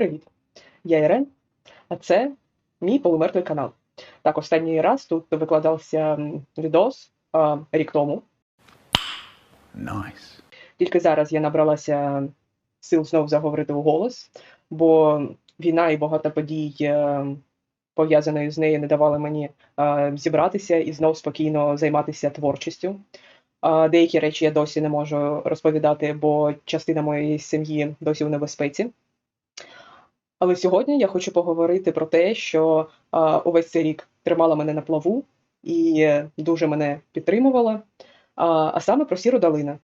Привіт! Я Ірен, а це мій полумертвий канал. Так, останній раз тут викладався відос а, рік тому. Nice. Тільки зараз я набралася сил знову заговорити у голос, бо війна і багато подій, е, пов'язаної з нею, не давали мені е, зібратися і знов спокійно займатися творчістю. А Деякі речі я досі не можу розповідати, бо частина моєї сім'ї досі в небезпеці. Але сьогодні я хочу поговорити про те, що увесь цей рік тримала мене на плаву і дуже мене підтримувала, а, саме про Сіру Долина.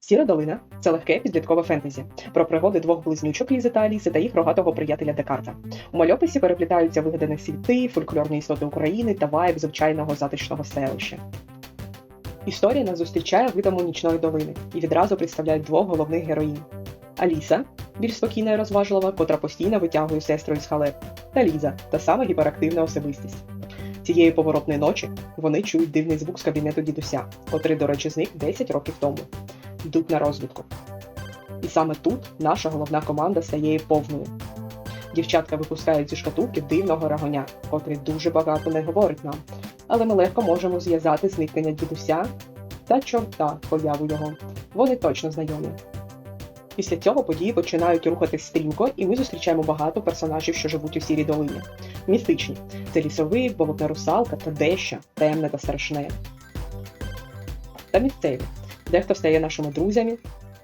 Сіра долина це легке підліткове фентезі про пригоди двох близнючок із Італії та їх рогатого приятеля Декарта. У мальописі переплітаються вигадані світи, фольклорні істоти України та вайб звичайного затишного селища. Історія нас зустрічає видому нічної долини і відразу представляє двох головних героїнь: Аліса, більш спокійна і розважлива, котра постійно витягує сестру із халеп, та Ліза, та сама гіперактивна особистість. Цієї поворотної ночі вони чують дивний звук з кабінету дідуся, котрий, до речі, зник 10 років тому. Йдуть на розвідку. І саме тут наша головна команда стає повною. Дівчатка випускають зі шкатулки дивного рагоня, котрий дуже багато не говорить нам, але ми легко можемо зв'язати зникнення дідуся та чорта появу його. Вони точно знайомі. Після цього події починають рухатись стрімко, і ми зустрічаємо багато персонажів, що живуть у сірій долині. Містичні це лісовий, болотна русалка та дещо темне та страшне. Та місцеві. Дехто стає нашими друзями,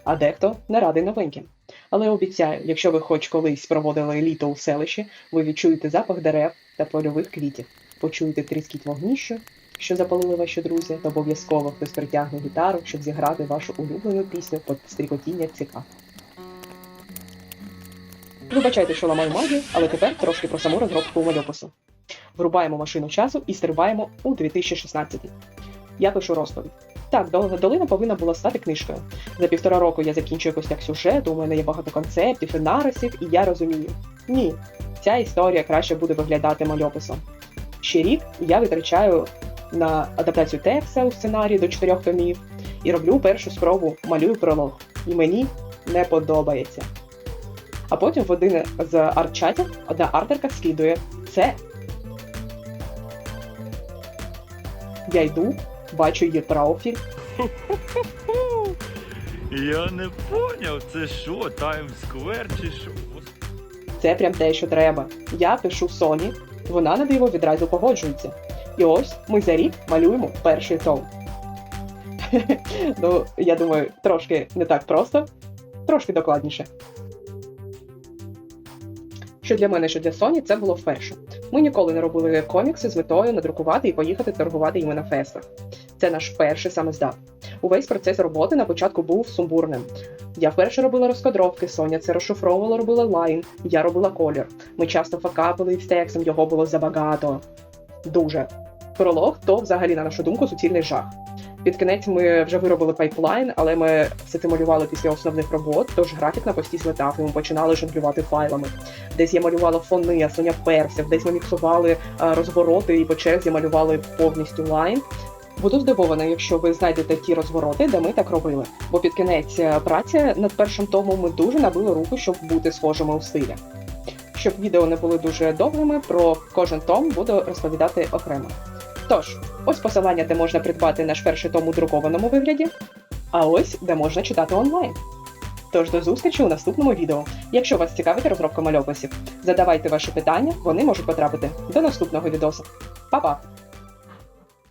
а дехто не радий новеньким. Але обіцяю, якщо ви хоч колись проводили літо у селищі, ви відчуєте запах дерев та польових квітів, почуєте тріскіт вогнищу, що запалили ваші друзі, та обов'язково хтось притягне гітару, щоб зіграти вашу улюблену пісню під стрікотіння ціка. Вибачайте, що ламаю магію, але тепер трошки про саму розробку мальопису. Врубаємо машину часу і стрибаємо у 2016. Я пишу розповідь. Так, «Дол- долина повинна була стати книжкою. За півтора року я закінчую костяк сюжету, у мене є багато концептів і нарисів, і я розумію. Ні, ця історія краще буде виглядати мальописом. Ще рік я витрачаю на адаптацію текста у сценарії до чотирьох томів і роблю першу спробу малюю пролог. І мені не подобається. А потім в один з арт-чатів одна артерка скидує це. Я йду, бачу її профіль, Я не поняв, це що, Таймсквер чи що? Це прям те, що треба. Я пишу Соні, вона на диво відразу погоджується. І ось ми за рік малюємо перший том. ну, я думаю, трошки не так просто, трошки докладніше. Що для мене, що для Соні, це було вперше. Ми ніколи не робили комікси з метою надрукувати і поїхати торгувати іми на фестах. Це наш перший саме здат. Увесь процес роботи на початку був сумбурним. Я вперше робила розкадровки, Соня це розшифровувала, робила лайн, я робила колір. Ми часто факапили з текстом, його було забагато. Дуже. Пролог то взагалі, на нашу думку, суцільний жах. Під кінець ми вже виробили пайплайн, але ми все це малювали після основних робот, тож графік на пості злетав, і ми починали жонглювати файлами. Десь я малювала фони, а перся, десь ми міксували а, розвороти і по черзі малювали повністю лайн. Буду здивована, якщо ви знайдете ті розвороти, де ми так робили. Бо під кінець е, праці над першим томом ми дуже набили руку, щоб бути схожими у стилі. Щоб відео не були дуже довгими, про кожен том буду розповідати окремо. Тож, ось посилання, де можна придбати наш перший том у друкованому вигляді, а ось де можна читати онлайн. Тож до зустрічі у наступному відео. Якщо вас цікавить розробка мальописів, задавайте ваші питання, вони можуть потрапити до наступного відео. Па-па!